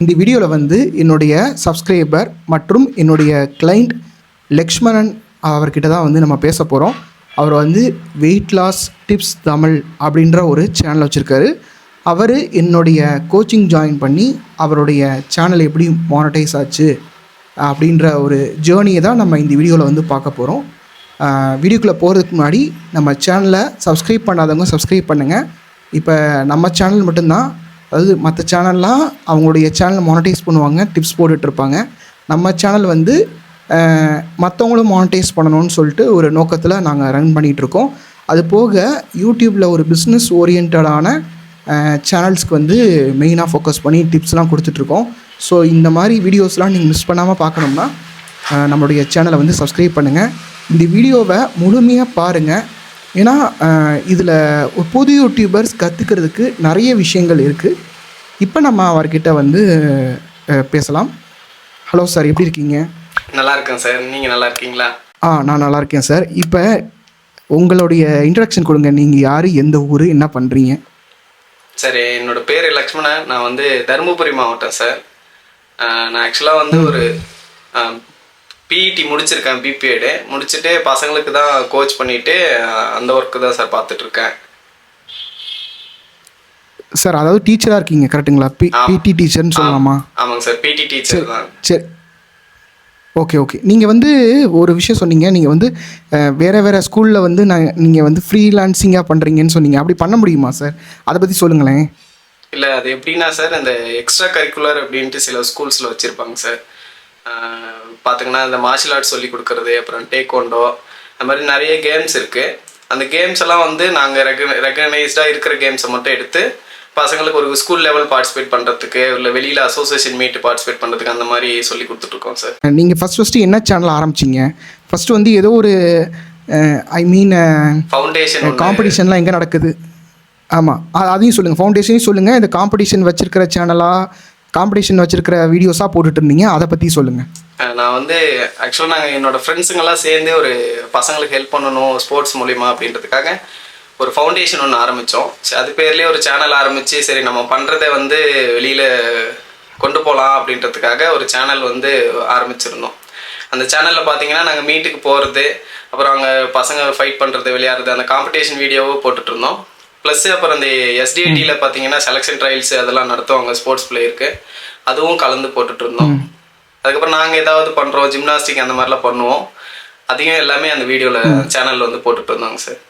இந்த வீடியோவில் வந்து என்னுடைய சப்ஸ்கிரைபர் மற்றும் என்னுடைய கிளைண்ட் லக்ஷ்மணன் அவர்கிட்ட தான் வந்து நம்ம பேச போகிறோம் அவர் வந்து வெயிட் லாஸ் டிப்ஸ் தமிழ் அப்படின்ற ஒரு சேனல் வச்சுருக்காரு. அவர் என்னுடைய கோச்சிங் ஜாயின் பண்ணி அவருடைய சேனல் எப்படி மானிட்டைஸ் ஆச்சு அப்படின்ற ஒரு ஜேர்னியை தான் நம்ம இந்த வீடியோவில் வந்து பார்க்க போகிறோம் வீடியோக்குள்ளே போகிறதுக்கு முன்னாடி நம்ம சேனலை சப்ஸ்கிரைப் பண்ணாதவங்க சப்ஸ்கிரைப் பண்ணுங்கள் இப்போ நம்ம சேனல் மட்டும்தான் அதாவது மற்ற சேனல்லாம் அவங்களுடைய சேனலை மானிட்டைஸ் பண்ணுவாங்க டிப்ஸ் போட்டுட்ருப்பாங்க. நம்ம சேனல் வந்து மற்றவங்களும் மானிட்டைஸ் பண்ணணும்னு சொல்லிட்டு ஒரு நோக்கத்தில் நாங்கள் ரன் பண்ணிகிட்ருக்கோம் அது போக யூடியூப்பில் ஒரு பிஸ்னஸ் ஓரியன்டான சேனல்ஸ்க்கு வந்து மெயினாக ஃபோக்கஸ் பண்ணி டிப்ஸ்லாம் கொடுத்துட்ருக்கோம். ஸோ இந்த மாதிரி வீடியோஸ்லாம் நீங்கள் மிஸ் பண்ணாமல் பார்க்கணும்னா நம்மளுடைய சேனலை வந்து சப்ஸ்கிரைப் பண்ணுங்கள் இந்த வீடியோவை முழுமையாக பாருங்கள் ஏன்னா இதில் ஒரு புது யூடியூபர்ஸ் கற்றுக்கிறதுக்கு நிறைய விஷயங்கள் இருக்குது இப்போ நம்ம அவர்கிட்ட வந்து பேசலாம். ஹலோ சார் எப்படி இருக்கீங்க? நல்லா இருக்கேன் சார் நீங்கள் நல்லா இருக்கீங்களா? ஆ நான் நல்லா இருக்கேன் சார் இப்போ உங்களுடைய இன்ட்ரடக்ஷன் கொடுங்க. நீங்கள் யார் எந்த ஊர் என்ன பண்ணுறீங்க சரி என்னோட பேர் லக்ஷ்மணன். நான் வந்து தருமபுரி மாவட்டம் சார் நான் ஆக்சுவலாக வந்து ஒரு பிஇடி முடிச்சிருக்கேன் பிபிஎடு முடிச்சுட்டு பசங்களுக்கு தான் கோச் பண்ணிட்டு அந்த ஒர்க்கு தான் சார் பார்த்துட்டு இருக்கேன் சார் அதாவது டீச்சராக இருக்கீங்க கரெக்டுங்களா பி பிடி டீச்சர்னு சொல்லலாமா? ஆமாங்க சார் பிடி டீச்சர் தான். சரி. ஓகே ஓகே நீங்கள் வந்து ஒரு விஷயம் சொன்னீங்க நீங்கள் வந்து வேற வேற ஸ்கூலில் வந்து நான் நீங்கள் வந்து ஃப்ரீலான்சிங்காக பண்ணுறீங்கன்னு சொன்னீங்க. அப்படி பண்ண முடியுமா சார் அதை பற்றி சொல்லுங்களேன். இல்லை அது எப்படின்னா சார் இந்த எக்ஸ்ட்ரா கரிக்குலர் அப்படின்ட்டு சில ஸ்கூல்ஸில் வச்சுருப்பாங்க சார் பார்த்திங்கன்னா இந்த மார்ஷியல் ஆர்ட்ஸ் சொல்லி கொடுக்கறது அப்புறம் டேக்கோண்டோ அந்த மாதிரி நிறைய கேம்ஸ் இருக்குது அந்த கேம்ஸ் எல்லாம் வந்து நாங்கள் ரெகன ரெகனைஸ்டாக இருக்கிற கேம்ஸை மட்டும் எடுத்து பசங்களுக்கு ஒரு ஸ்கூல் லெவல் பார்ட்டிசிபேட் பண்ணுறதுக்கு இல்லை வெளியில் அசோசியேஷன் மீட் பார்ட்டிசிபேட் பண்ணுறதுக்கு அந்த மாதிரி சொல்லி கொடுத்துட்ருக்கோம் சார் நீங்கள் ஃபஸ்ட் ஃபஸ்ட்டு என்ன சேனல் ஆரம்பிச்சீங்க? ஃபஸ்ட்டு வந்து ஏதோ ஒரு ஐ மீன் ஃபவுண்டேஷன் காம்படிஷன்லாம் எங்கே நடக்குது? ஆமாம் அதையும் சொல்லுங்கள் ஃபவுண்டேஷனையும் சொல்லுங்கள் இந்த காம்படிஷன் வச்சிருக்கிற சேனலாக காம்படிஷன் வச்சிருக்கிற வீடியோஸாக போட்டுட்டு இருந்தீங்க அதை பற்றி சொல்லுங்கள் நான் வந்து ஆக்சுவலாக நாங்கள் என்னோட ஃப்ரெண்ட்ஸுங்கெல்லாம் சேர்ந்து ஒரு பசங்களுக்கு ஹெல்ப் பண்ணணும் ஸ்போர்ட்ஸ் மூலிமா அப்படின்றதுக்காக ஒரு ஃபவுண்டேஷன் ஒன்று ஆரம்பித்தோம் அது பேர்லேயே ஒரு சேனல் ஆரம்பித்து சரி நம்ம பண்ணுறதை வந்து வெளியில் கொண்டு போகலாம் அப்படின்றதுக்காக ஒரு சேனல் வந்து ஆரம்பிச்சிருந்தோம். அந்த சேனலில் பார்த்தீங்கன்னா நாங்கள் மீட்டுக்கு போகிறது அப்புறம் அங்கே பசங்க ஃபைட் பண்ணுறது விளையாடுறது அந்த காம்படிஷன் வீடியோவும் போட்டுட்ருந்தோம் ப்ளஸ் அப்புறம் இந்த எஸ்டிஐடியில் பார்த்தீங்கன்னா செலெக்ஷன் ட்ரையல்ஸ் அதெல்லாம் நடத்துவாங்க ஸ்போர்ட்ஸ் பிளேயருக்கு அதுவும் கலந்து போட்டுட்டு இருந்தோம். அதுக்கப்புறம் நாங்கள் ஏதாவது பண்ணுறோம் ஜிம்னாஸ்டிக் அந்த மாதிரிலாம் பண்ணுவோம். அதையும் எல்லாமே அந்த வீடியோவில் சேனலில் வந்து போட்டுட்டு இருந்தாங்க சார்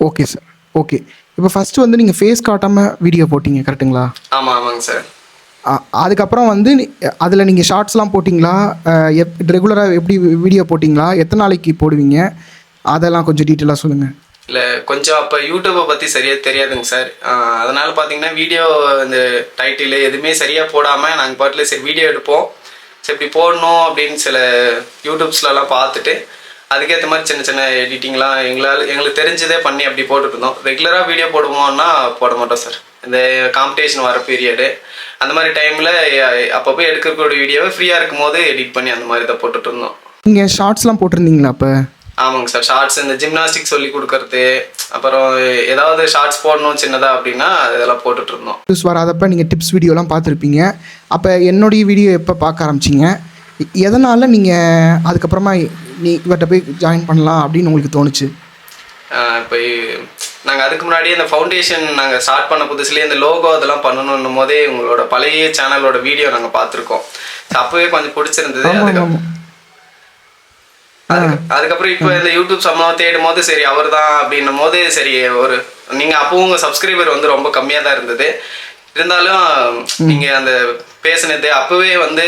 ஓகே சார் ஓகே இப்போ ஃபஸ்ட்டு வந்து நீங்கள் ஃபேஸ் காட்டாமல் வீடியோ போட்டீங்க கரெக்டுங்களா ஆமாம் ஆமாங்க சார் அதுக்கப்புறம் வந்து அதில் நீங்கள் ஷார்ட்ஸ்லாம் போட்டிங்களா? எப் ரெகுலராக எப்படி வீடியோ போட்டிங்களா? எத்தனை நாளைக்கு போடுவீங்க? அதெல்லாம் கொஞ்சம் டீட்டெயிலாக சொல்லுங்கள் இல்லை கொஞ்சம் அப்போ யூடியூப்பை பற்றி சரியாக தெரியாதுங்க சார். அதனால் பார்த்தீங்கன்னா வீடியோ இந்த டைட்டில் எதுவுமே சரியாக போடாமல் நாங்கள் பாட்டில் சரி வீடியோ எடுப்போம். சரி இப்படி போடணும் அப்படின்னு சில யூடியூப்ஸ்லலாம் பார்த்துட்டு அதுக்கேற்ற மாதிரி சின்ன சின்ன எடிட்டிங்லாம் எங்களால் எங்களுக்கு தெரிஞ்சதே பண்ணி அப்படி போட்டுருந்தோம் ரெகுலராக வீடியோ போடுவோம்னா போட மாட்டோம் சார். இந்த காம்படிஷன் வர பீரியடு அந்த மாதிரி டைமில் அப்பப்போ எடுக்கக்கூடிய வீடியோவை ஃப்ரீயாக இருக்கும் போது எடிட் பண்ணி அந்த மாதிரி தான் போட்டுட்டு இருந்தோம். நீங்கள் ஷார்ட்ஸ்லாம் போட்டிருந்தீங்களா அப்போ? ஆமாங்க சார். ஷார்ட்ஸ் இந்த ஜிம்னாஸ்டிக் சொல்லி கொடுக்கறது அப்புறம் ஏதாவது ஷார்ட்ஸ் போடணும் சின்னதா அப்படின்னா இதெல்லாம் போட்டுட்டு இருந்தோம். நியூஸ் வராதப்ப நீங்கள் டிப்ஸ் வீடியோலாம் பார்த்துருப்பீங்க. அப்போ என்னுடைய வீடியோ எப்போ பார்க்க ஆரம்பிச்சிங்க? எதனால் நீங்கள் அதுக்கப்புறமா நீ இவர்கிட்ட போய் ஜாயின் பண்ணலாம் அப்படின்னு உங்களுக்கு தோணுச்சு? இப்போ நாங்கள் அதுக்கு முன்னாடி இந்த ஃபவுண்டேஷன் நாங்கள் ஸ்டார்ட் பண்ண புதுசுலேயே இந்த லோகோ அதெல்லாம் பண்ணணும் போதே உங்களோட பழைய சேனலோட வீடியோ நாங்கள் பார்த்துருக்கோம். அப்போவே கொஞ்சம் பிடிச்சிருந்தது. அதுக்கப்புறம் அதுக்கப்புறம் இப்போ இந்த யூடியூப் சம்பளம் தேடும் போது சரி அவர் தான் அப்படின்னும் போது சரி ஒரு நீங்கள் அப்பவும் உங்கள் சப்ஸ்கிரைபர் வந்து ரொம்ப கம்மியாக தான் இருந்தது. இருந்தாலும் நீங்கள் அந்த பேசுனது அப்போவே வந்து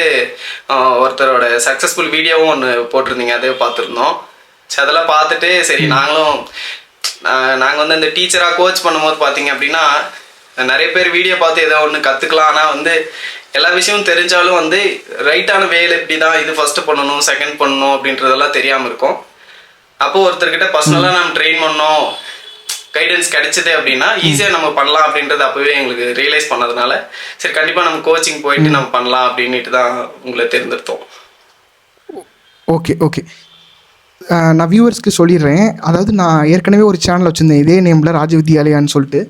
ஒருத்தரோட சக்ஸஸ்ஃபுல் வீடியோவும் ஒன்று போட்டிருந்தீங்க அதே பார்த்துருந்தோம். சரி அதெல்லாம் பார்த்துட்டு சரி நாங்களும் நாங்கள் வந்து அந்த டீச்சராக கோச் பண்ணும்போது பார்த்தீங்க அப்படின்னா நிறைய பேர் வீடியோ பார்த்து ஏதோ ஒன்று கற்றுக்கலாம் ஆனால் வந்து எல்லா விஷயமும் தெரிஞ்சாலும் வந்து ரைட்டான வேலை இப்படி தான் இது ஃபஸ்ட்டு பண்ணணும் செகண்ட் பண்ணணும் அப்படின்றதெல்லாம் தெரியாமல் இருக்கும். அப்போ ஒருத்தர்கிட்ட பர்சனலாக நம்ம ட்ரெயின் பண்ணோம் கைடன்ஸ் கிடைச்சது அப்படின்னா ஈஸியாக நம்ம பண்ணலாம் அப்படின்றது அப்போவே எங்களுக்கு ரியலைஸ் பண்ணதுனால சரி கண்டிப்பாக நம்ம கோச்சிங் போயிட்டு நம்ம பண்ணலாம் அப்படின்ட்டு தான் உங்களை தேர்ந்தெடுத்தோம். Okay okay. நான் வியூவர்ஸ்க்கு சொல்லிடுறேன். அதாவது நான் ஏற்கனவே ஒரு சேனல் வச்சுருந்தேன் இதே நேமில் ராஜ வித்யாலயான்னு சொல்லிட்டு.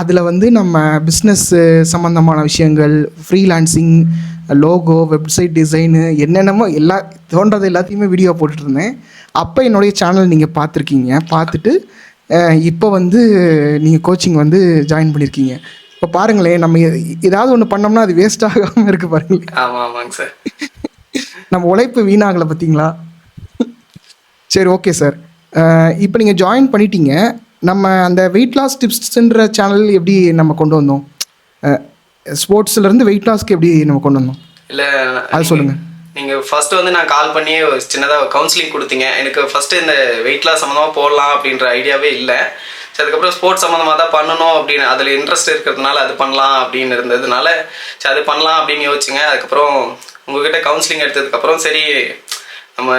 அதில் வந்து நம்ம பிஸ்னஸ் சம்மந்தமான விஷயங்கள் ஃப்ரீலான்சிங் லோகோ வெப்சைட் டிசைனு என்னென்னமோ எல்லா தோன்றது எல்லாத்தையுமே வீடியோ போட்டுட்டு இருந்தேன் அப்போ என்னுடைய சேனல் நீங்கள் பார்த்துருக்கீங்க. பார்த்துட்டு இப்போ வந்து நீங்கள் கோச்சிங் வந்து ஜாயின் பண்ணியிருக்கீங்க இப்போ பாருங்களேன் நம்ம ஏதாவது ஒன்று பண்ணோம்னா அது வேஸ்ட் ஆகாமல் இருக்கு பாருங்களேன். ஆமா ஆமாங்க சார். நம்ம உழைப்பு வீணாகலை பார்த்தீங்களா சரி ஓகே சார் இப்போ நீங்கள் ஜாயின் பண்ணிட்டீங்க. நம்ம அந்த வெயிட் லாஸ் டிப்ஸ்ன்ற சேனல் எப்படி நம்ம கொண்டு வந்தோம்? ஸ்போர்ட்ஸ்லேருந்து வெயிட் லாஸ்க்கு எப்படி நம்ம கொண்டு வந்தோம்? இல்ல அது சொல்லுங்க. நீங்க ஃபர்ஸ்ட் வந்து நான் கால் பண்ணி ஒரு சின்னதா கவுன்சிலிங் கொடுத்தீங்க. எனக்கு ஃபர்ஸ்ட் இந்த வெயிட் லாஸ் சம்மந்தமா போடலாம் அப்படின்ற ஐடியாவே இல்லை. சரி அதுக்கப்புறம் ஸ்போர்ட்ஸ் சம்மந்தமாக தான் பண்ணணும் அப்படின்னு அதில் இன்ட்ரெஸ்ட் இருக்கிறதுனால அது பண்ணலாம் அப்படின்னு இருந்ததுனால சரி அது பண்ணலாம் அப்படின்னு யோசிச்சுங்க. அதுக்கப்புறம் உங்ககிட்ட கவுன்சிலிங் எடுத்ததுக்கப்புறம் சரி நம்ம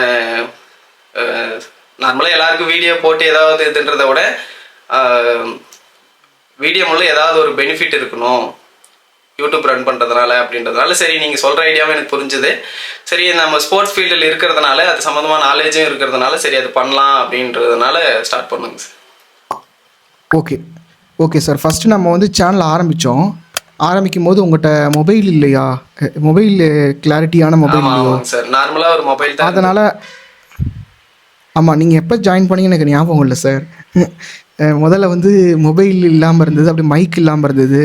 நார்மலாக எல்லாருக்கும் வீடியோ போட்டு ஏதாவது இதுன்றதை விட வீடியோ மூலம் ஏதாவது ஒரு பெனிஃபிட் இருக்கணும். யூடியூப் ரன் பண்ணுறதுனால அப்படின்றதுனால. சரி நீங்கள் சொல்கிற ஐடியாவும் எனக்கு புரிஞ்சுது. சரி நம்ம ஸ்போர்ட்ஸ் ஃபீல்டில் இருக்கிறதுனால அது சம்மந்தமாக நாலேஜும் இருக்கிறதுனால சரி அது பண்ணலாம் அப்படின்றதுனால ஸ்டார்ட் பண்ணுங்க sir okay okay sir first நம்ம வந்து சேனல் ஆரம்பித்தோம் ஆரம்பிக்கும் போது உங்கள்கிட்ட மொபைல் இல்லையா? மொபைல் கிளாரிட்டியான மொபைல் சார் நார்மலாக ஒரு மொபைல் தான் அதனால் ஆமாம் நீங்கள் எப்போ ஜாயின் பண்ணீங்கன்னு எனக்கு ஞாபகம் இல்லை சார் முதல்ல வந்து மொபைல் இல்லாமல் இருந்தது அப்படி மைக் இல்லாமல் இருந்தது.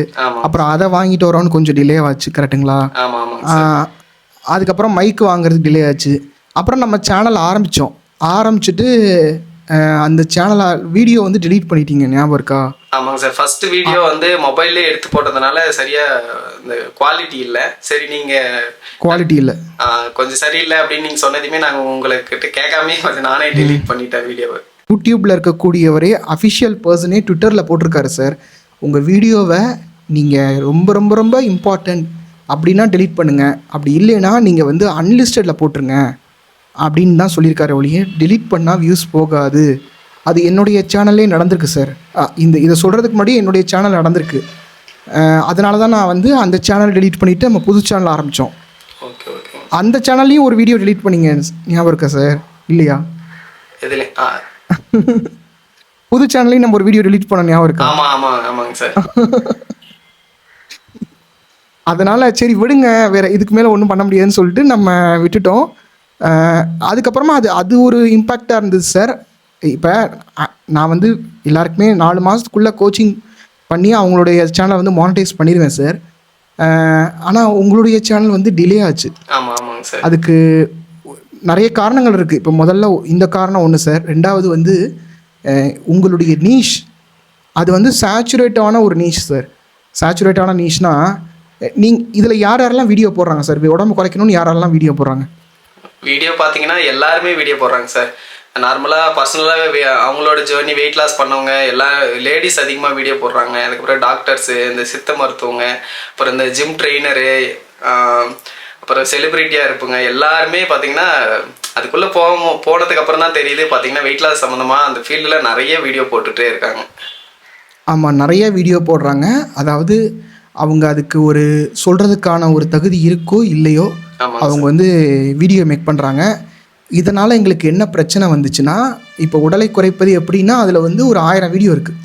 அப்புறம் அதை வாங்கிட்டு வரோன்னு கொஞ்சம் டிலே ஆச்சு கரெக்டுங்களா அதுக்கப்புறம் மைக் வாங்குறதுக்கு டிலே ஆச்சு. அப்புறம் நம்ம சேனல் ஆரம்பித்தோம் ஆரம்பிச்சுட்டு அந்த சேனலை வீடியோ வந்து delete பண்ணிட்டீங்க ஞாபகம் இருக்கா? ஆமாங்க சார். ஃபர்ஸ்ட் வீடியோ வந்து மொபைல்லே எடுத்து போட்டதுனால சரியா இந்த குவாலிட்டி இல்லை. சரி நீங்கள் குவாலிட்டி இல்லை. கொஞ்சம் சரியில்லை அப்படின்னு நீங்கள் சொன்னதுமே நாங்கள் உங்களுக்கு கேட்காமே கொஞ்சம் நானே delete பண்ணிட்டேன் வீடியோவை யூடியூப்பில் இருக்கக்கூடியவரே அஃபிஷியல் பர்சனே ட்விட்டரில் போட்டிருக்காரு சார் உங்கள் வீடியோவை நீங்கள் ரொம்ப ரொம்ப ரொம்ப இம்பார்ட்டன்ட் அப்படின்னா delete பண்ணுங்கள் அப்படி இல்லைன்னா நீங்கள் வந்து அன்லிஸ்டடில் போட்டுருங்க. அப்படின்னு தான் சொல்லியிருக்காரு ஒழிய delete பண்ணால் வியூஸ் போகாது. அது என்னுடைய சேனல்லே நடந்திருக்கு சார் இந்த இதை சொல்கிறதுக்கு முன்னாடி என்னுடைய சேனல் நடந்திருக்கு. அதனால தான் நான் வந்து அந்த சேனல் delete பண்ணிவிட்டு நம்ம புது சேனல் ஆரம்பித்தோம் ஓகே ஓகே அந்த சேனல்லையும் ஒரு வீடியோ delete பண்ணீங்க ஞாபகம் இருக்கா சார் இல்லையா? புது சேனல்லையும் நம்ம ஒரு வீடியோ delete பண்ண ஞாபகம் இருக்கா? ஆமாங்க சார் அதனால் சரி விடுங்க. வேறு இதுக்கு மேலே ஒன்றும் பண்ண முடியாதுன்னு சொல்லிட்டு நம்ம விட்டுட்டோம். அதுக்கப்புறமா அது அது ஒரு இம்பேக்டாக இருந்தது சார் இப்போ நான் வந்து எல்லாருக்குமே நாலு மாதத்துக்குள்ளே கோச்சிங் பண்ணி அவங்களுடைய சேனலை வந்து மானிட்டைஸ் பண்ணிடுவேன் சார் ஆனால் உங்களுடைய சேனல் வந்து டிலே ஆச்சு. ஆமாம் ஆமாங்க சார் அதுக்கு நிறைய காரணங்கள் இருக்குது இப்போ முதல்ல இந்த காரணம் ஒன்று சார் ரெண்டாவது வந்து உங்களுடைய நீஷ் அது வந்து சேச்சுரேட்டான ஒரு நீஷ் சார் சேச்சுரேட்டான நீஷ்னா நீங்க இதில் யார் யாரெல்லாம் வீடியோ போடுறாங்க சார் உடம்பு குறைக்கணும்னு யாரெல்லாம் வீடியோ போடுறாங்க? வீடியோ பார்த்தீங்கன்னா எல்லாருமே வீடியோ போடுறாங்க சார் நார்மலாக பர்சனலாக அவங்களோட ஜேர்னி வெயிட் லாஸ் பண்ணவங்க எல்லா லேடிஸ் அதிகமாக வீடியோ போடுறாங்க. அதுக்கப்புறம் டாக்டர்ஸு இந்த சித்த மருத்துவங்க அப்புறம் இந்த ஜிம் ட்ரெயினரு அப்புறம் செலிப்ரிட்டியாக இருப்புங்க எல்லாருமே பார்த்தீங்கன்னா அதுக்குள்ளே போக போனதுக்கப்புறம் தான் தெரியுது பார்த்தீங்கன்னா வெயிட் லாஸ் சம்மந்தமாக அந்த ஃபீல்டில் நிறைய வீடியோ போட்டுகிட்டே இருக்காங்க. ஆமாம் நிறைய வீடியோ போடுறாங்க. அதாவது அவங்க அதுக்கு ஒரு சொல்கிறதுக்கான ஒரு தகுதி இருக்கோ இல்லையோ அவங்க வந்து வீடியோ மேக் பண்ணுறாங்க இதனால் எங்களுக்கு என்ன பிரச்சனை வந்துச்சுன்னா இப்போ உடலை குறைப்பது எப்படின்னா அதில் வந்து ஒரு ஆயிரம் வீடியோ இருக்குது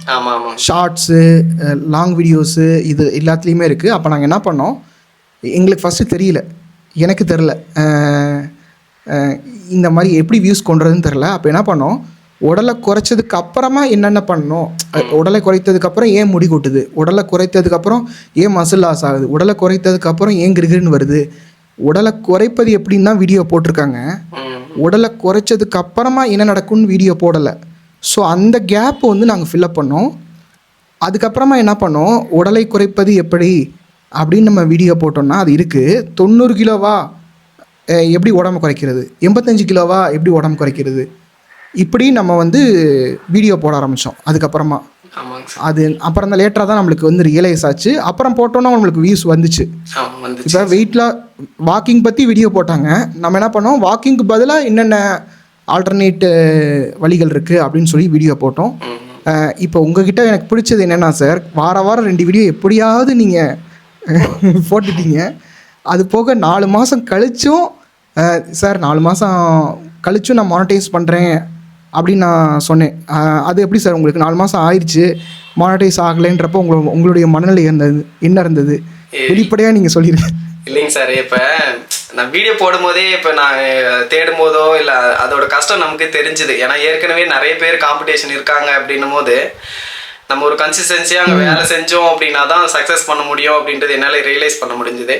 ஷார்ட்ஸு லாங் வீடியோஸு இது எல்லாத்துலேயுமே இருக்குது அப்போ நாங்கள் என்ன பண்ணோம்? எங்களுக்கு ஃபஸ்ட்டு தெரியல. எனக்கு தெரில இந்த மாதிரி எப்படி வியூஸ் கொண்டுறதுன்னு தெரில அப்போ என்ன பண்ணோம்? உடலை குறைச்சதுக்கு அப்புறமா என்னென்ன பண்ணணும் உடலை குறைத்ததுக்கு அப்புறம் ஏன் முடி கொட்டுது? உடலை குறைத்ததுக்கு அப்புறம் ஏன் மசில் லாஸ் ஆகுது? உடலை குறைத்ததுக்கு அப்புறம் ஏன் கிருகிருன்னு வருது? உடலை குறைப்பது எப்படின்னு தான் வீடியோ போட்டிருக்காங்க. உடலை குறைச்சதுக்கு அப்புறமா என்ன நடக்கும்னு வீடியோ போடலை. ஸோ அந்த கேப்பை வந்து நாங்கள் ஃபில்அப் பண்ணோம். அதுக்கப்புறமா என்ன பண்ணோம்? உடலை குறைப்பது எப்படி? அப்படின்னு நம்ம வீடியோ போட்டோம்னா அது இருக்குது தொண்ணூறு கிலோவா எப்படி உடம்பு குறைக்கிறது? எண்பத்தஞ்சு கிலோவா எப்படி உடம்பு குறைக்கிறது? இப்படி நம்ம வந்து வீடியோ போட ஆரம்பித்தோம் அதுக்கப்புறமா. அது அப்புறம் தான் லேட்டராக தான் நம்மளுக்கு வந்து ரியலைஸ் ஆச்சு. அப்புறம் போட்டோன்னா நம்மளுக்கு வியூஸ் வந்துச்சு. இப்போ வெயிட்ல வாக்கிங் பற்றி வீடியோ போட்டாங்க. நம்ம என்ன பண்ணோம்? வாக்கிங்க்கு பதிலாக என்னென்ன ஆல்டர்னேட் வழிகள் இருக்குது அப்படின்னு சொல்லி வீடியோ போட்டோம். இப்போ உங்ககிட்ட எனக்கு பிடிச்சது என்னென்னா சார் வார வாரம் ரெண்டு வீடியோ எப்படியாவது நீங்கள் போட்டுட்டீங்க. அது போக நாலு மாதம் கழிச்சும் சார் நாலு மாதம் கழிச்சும் நான் மானிட்டைஸ் பண்ணுறேன் அப்படின்னு நான் சொன்னேன். அது எப்படி சார் உங்களுக்கு நாலு மாதம் ஆயிடுச்சு மானிட்டைஸ் ஆகலைன்றப்போ உங்கள உங்களுடைய மனநிலை இருந்தது என்ன இருந்தது? வெளிப்படையாக நீங்கள் சொல்லிடுங்க இல்லைங்க சார் இப்போ நான் வீடியோ போடும்போதே இப்போ நான் தேடும் போதோ இல்லை அதோட கஷ்டம் நமக்கு தெரிஞ்சுது. ஏன்னா ஏற்கனவே நிறைய பேர் காம்படிஷன் இருக்காங்க அப்படின்னும் போது நம்ம ஒரு கன்சிஸ்டன்சியாக அங்கே வேலை செஞ்சோம் அப்படின்னா தான் சக்ஸஸ் பண்ண முடியும் அப்படின்றது என்னால் ரியலைஸ் பண்ண முடிஞ்சுது.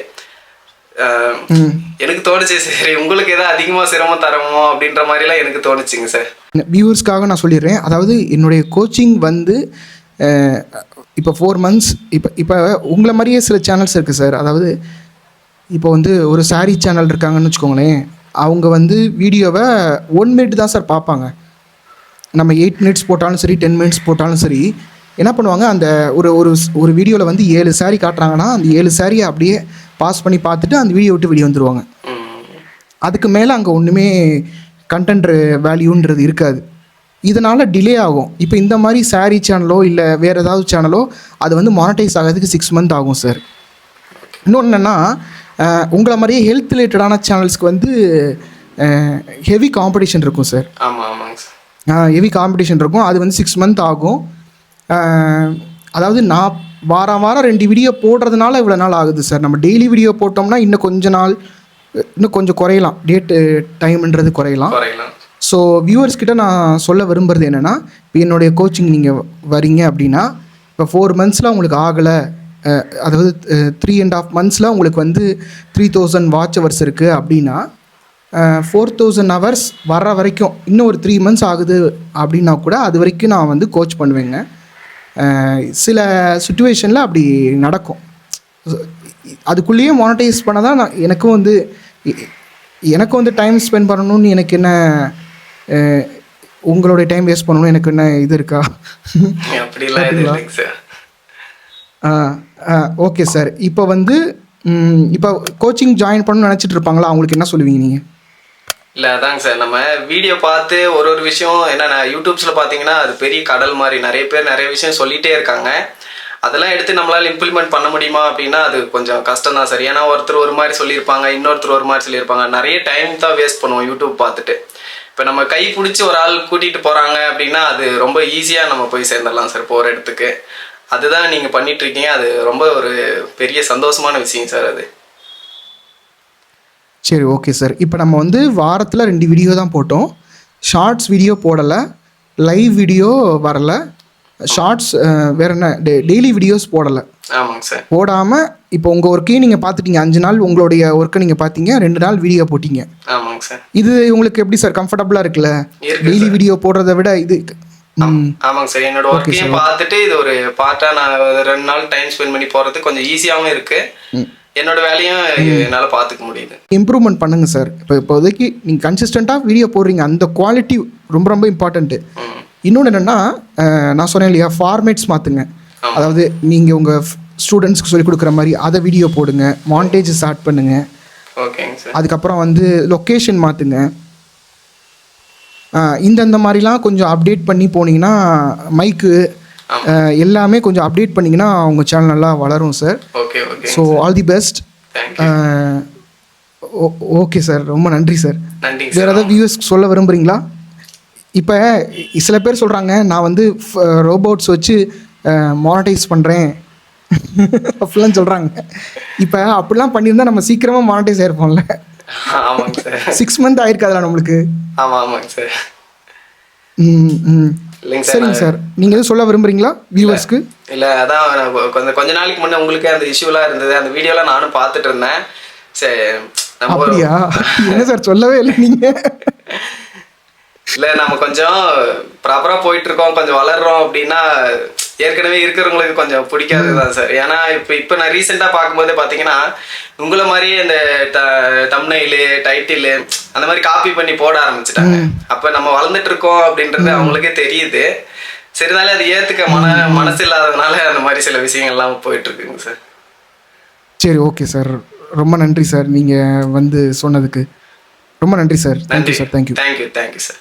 எனக்கு தோணுச்சு சரி. உங்களுக்கு ஏதாவது அதிகமாக சிரமம் தரமோ அப்படின்ற மாதிரிலாம் எனக்கு தோணுச்சுங்க சார். வியூவர்ஸ்க்காக நான் சொல்லிடுறேன். அதாவது என்னுடைய கோச்சிங் வந்து இப்போ ஃபோர் மந்த்ஸ் இப்போ இப்போ உங்களை மாதிரியே சில சேனல்ஸ் இருக்குது சார். அதாவது இப்போ வந்து ஒரு saree சேனல் இருக்காங்கன்னு வச்சுக்கோங்களேன். அவங்க வந்து வீடியோவை ஒன் மினிட் தான் சார் பார்ப்பாங்க. நம்ம எயிட் மினிட்ஸ் போட்டாலும் சரி டென் மினிட்ஸ் போட்டாலும் சரி என்ன பண்ணுவாங்க? அந்த ஒரு ஒரு ஒரு வீடியோவில் வந்து ஏழு saree காட்டுறாங்கன்னா அந்த ஏழு சாரியை அப்படியே பாஸ் பண்ணி பார்த்துட்டு அந்த வீடியோ விட்டு வெளியே வந்துருவாங்க. ம் அதுக்கு மேலே அங்கே ஒன்றுமே கண்டென்ட் வேல்யூன்றது இருக்காது. இதனால் டிலே ஆகும். இப்போ இந்த மாதிரி saree சேனலோ இல்லை வேறு ஏதாவது சேனலோ அது வந்து மானிட்டைஸ் ஆகிறதுக்கு சிக்ஸ் மந்த் ஆகும் சார் இன்னொன்று என்னென்னா உங்களை மாதிரியே ஹெல்த் ரிலேட்டடான சேனல்ஸ்க்கு வந்து ஹெவி காம்படிஷன் இருக்கும் சார் சார் ஹெவி காம்படிஷன் இருக்கும். அது வந்து சிக்ஸ் மந்த் ஆகும். அதாவது நான் வாரம் வாரம் ரெண்டு வீடியோ போடுறதுனால இவ்வளோ நாள் ஆகுது சார் நம்ம டெய்லி வீடியோ போட்டோம்னா இன்னும் கொஞ்ச நாள் இன்னும் கொஞ்சம் குறையலாம். டேட்டு டைம்ன்றது குறையலாம். ஸோ வியூவர்ஸ் கிட்ட நான் சொல்ல விரும்புறது என்னென்னா இப்போ என்னுடைய கோச்சிங் நீங்கள் வரீங்க அப்படின்னா இப்போ ஃபோர் மந்த்ஸில் உங்களுக்கு ஆகலை. அதாவது த்ரீ அண்ட் ஆஃப் மந்த்ஸில் உங்களுக்கு வந்து த்ரீ தௌசண்ட் வாட்ச் ஹவர்ஸ் இருக்குது அப்படின்னா ஃபோர் தௌசண்ட் ஹவர்ஸ் வர்ற வரைக்கும் இன்னும் ஒரு த்ரீ மந்த்ஸ் ஆகுது அப்படின்னா கூட அது வரைக்கும் நான் வந்து கோச் பண்ணுவேங்க. சில சுச்சுவேஷனில் அப்படி நடக்கும். அதுக்குள்ளேயே மானிட்டைஸ் பண்ண தான் நான் எனக்கும் வந்து எனக்கும் வந்து டைம் ஸ்பெண்ட் பண்ணணும்னு எனக்கு என்ன உங்களுடைய டைம் வேஸ்ட் பண்ணணும்னு எனக்கு என்ன இது இருக்கா? Okay sir. இப்போ வந்து இப்போ கோச்சிங் ஜாயின் பண்ணணும்னு நினச்சிட்டு இருப்பாங்களா? அவங்களுக்கு என்ன சொல்லுவீங்க நீங்கள் இல்லை அதாங்க சார். நம்ம வீடியோ பார்த்து ஒரு ஒரு விஷயம் என்னென்ன யூடியூப்ஸில் பார்த்தீங்கன்னா அது பெரிய கடல் மாதிரி நிறைய பேர் நிறைய விஷயம் சொல்லிகிட்டே இருக்காங்க. அதெல்லாம் எடுத்து நம்மளால் இம்ப்ளிமெண்ட் பண்ண முடியுமா அப்படின்னா அது கொஞ்சம் கஷ்டம் தான் சார். ஏன்னா ஒருத்தர் ஒரு மாதிரி சொல்லியிருப்பாங்க இன்னொருத்தர் ஒரு மாதிரி சொல்லியிருப்பாங்க. நிறைய டைம் தான் வேஸ்ட் பண்ணுவோம் யூடியூப் பார்த்துட்டு. இப்போ நம்ம கை பிடிச்சி ஒரு ஆள் கூட்டிகிட்டு போகிறாங்க அப்படின்னா அது ரொம்ப ஈஸியாக நம்ம போய் சேர்ந்துடலாம் சார் போகிற இடத்துக்கு. அதுதான் நீங்கள் பண்ணிகிட்ருக்கீங்க அது ரொம்ப ஒரு பெரிய சந்தோஷமான விஷயம் சார் அது. சரி ஓகே சார் இப்போ நம்ம வந்து வாரத்தில் ரெண்டு வீடியோ தான் போட்டோம். ஷார்ட்ஸ் வீடியோ போடலை லைவ் வீடியோ வரல. ஷார்ட்ஸ் வேற என்ன டெ டெய்லி வீடியோஸ் போடலை. ஆமாங்க சார் போடாமல் இப்போ உங்கள் ஒர்க்கையும் நீங்கள் பார்த்துட்டீங்க அஞ்சு நாள் உங்களுடைய ஒர்க்கை நீங்கள் பார்த்தீங்க ரெண்டு நாள் வீடியோ போட்டீங்க. ஆமாங்க சார் இது உங்களுக்கு எப்படி சார் கம்ஃபர்டபுளாக இருக்குல்ல? இருக்கு டெய்லி வீடியோ போடுறத விட இது ஆமாங்க சார் என்னோட ஒர்க்கையும் பார்த்துட்டு இது ஒரு பார்ட்டா நான் ரெண்டு நாள் டைம் ஸ்பெண்ட் பண்ணி போறது கொஞ்சம் ஈஸியாகவும் இருக்கு. என்னோட வேலையும் என்னால பார்த்துக்க முடியுது. இம்ப்ரூவ்மெண்ட் பண்ணுங்க சார் இப்போ இப்போதைக்கு நீங்கள் கன்சிஸ்டண்ட்டாக வீடியோ போடுறீங்க. அந்த குவாலிட்டி ரொம்ப ரொம்ப இம்பார்ட்டண்ட்டு. இன்னொன்று என்னென்னா நான் சொன்னேன் இல்லையா ஃபார்மேட்ஸ் மாற்றுங்க அதாவது நீங்கள் உங்கள் ஸ்டூடெண்ட்ஸ்க்கு சொல்லிக் கொடுக்குற மாதிரி அதை வீடியோ போடுங்க மாண்டேஜ் ஸ்டார்ட் பண்ணுங்க. அதுக்கப்புறம் வந்து லொக்கேஷன் மாற்றுங்க இந்தந்த மாதிரிலாம் கொஞ்சம் அப்டேட் பண்ணி போனீங்கன்னா மைக்கு எல்லாமே கொஞ்சம் அப்டேட் பண்ணிங்கன்னா உங்கள் சேனல் நல்லா வளரும் sir okay so all the best okay sir ரொம்ப நன்றி சார் வேறு சார் ஏதாவது வியூஸ் சொல்ல விரும்புகிறீங்களா இப்போ சில பேர் சொல்கிறாங்க நான் வந்து ரோபோட்ஸ் வச்சு மானிட்டைஸ் பண்ணுறேன் அப்படிலாம் சொல்கிறாங்க இப்போ அப்படிலாம் பண்ணியிருந்தா நம்ம சீக்கிரமாக மானிட்டைஸ் ஆயிருப்போம்ல. சிக்ஸ் மந்த் ஆயிருக்காதுல நம்மளுக்கு. ஆமா ஆமாங்க சார் ம் ம். இல்லைங்க சார் சரிங்க சார். நீங்கள் எதுவும் சொல்ல விரும்புகிறீங்களா வியூவர்ஸ்க்கு இல்ல அதான் கொஞ்சம் கொஞ்ச நாளைக்கு முன்னே உங்களுக்கே அந்த இஷ்யூலாம் இருந்தது. அந்த வீடியோலாம் நானும் பார்த்துட்டு இருந்தேன். சரி அப்படியா? என்ன சார் சொல்லவே இல்லை நீங்கள் இல்ல நம்ம கொஞ்சம் ப்ராப்பரா போயிட்டு இருக்கோம். கொஞ்சம் வளர்றோம் அப்படின்னா ஏற்கனவே இருக்கிறவங்களுக்கு கொஞ்சம் பிடிக்காது தான் சார். ஏன்னா இப்போ இப்போ நான் ரீசெண்டாக பார்க்கும்போது பார்த்தீங்கன்னா உங்களை மாதிரியே இந்த தம்னைலு டைட்டிலு அந்த மாதிரி காப்பி பண்ணி போட ஆரம்பிச்சிட்டாங்க. அப்போ நம்ம வளர்ந்துட்டு இருக்கோம் அப்படின்றது அவங்களுக்கே தெரியுது. சரினாலே அது ஏத்துக்க மன மனசு இல்லாததுனால அந்த மாதிரி சில விஷயங்கள்லாம் போயிட்டு இருக்குங்க சார். சரி ஓகே சார் ரொம்ப நன்றி சார் நீங்கள் வந்து சொன்னதுக்கு. ரொம்ப நன்றி sir thank you sir thank you thank you thank you sir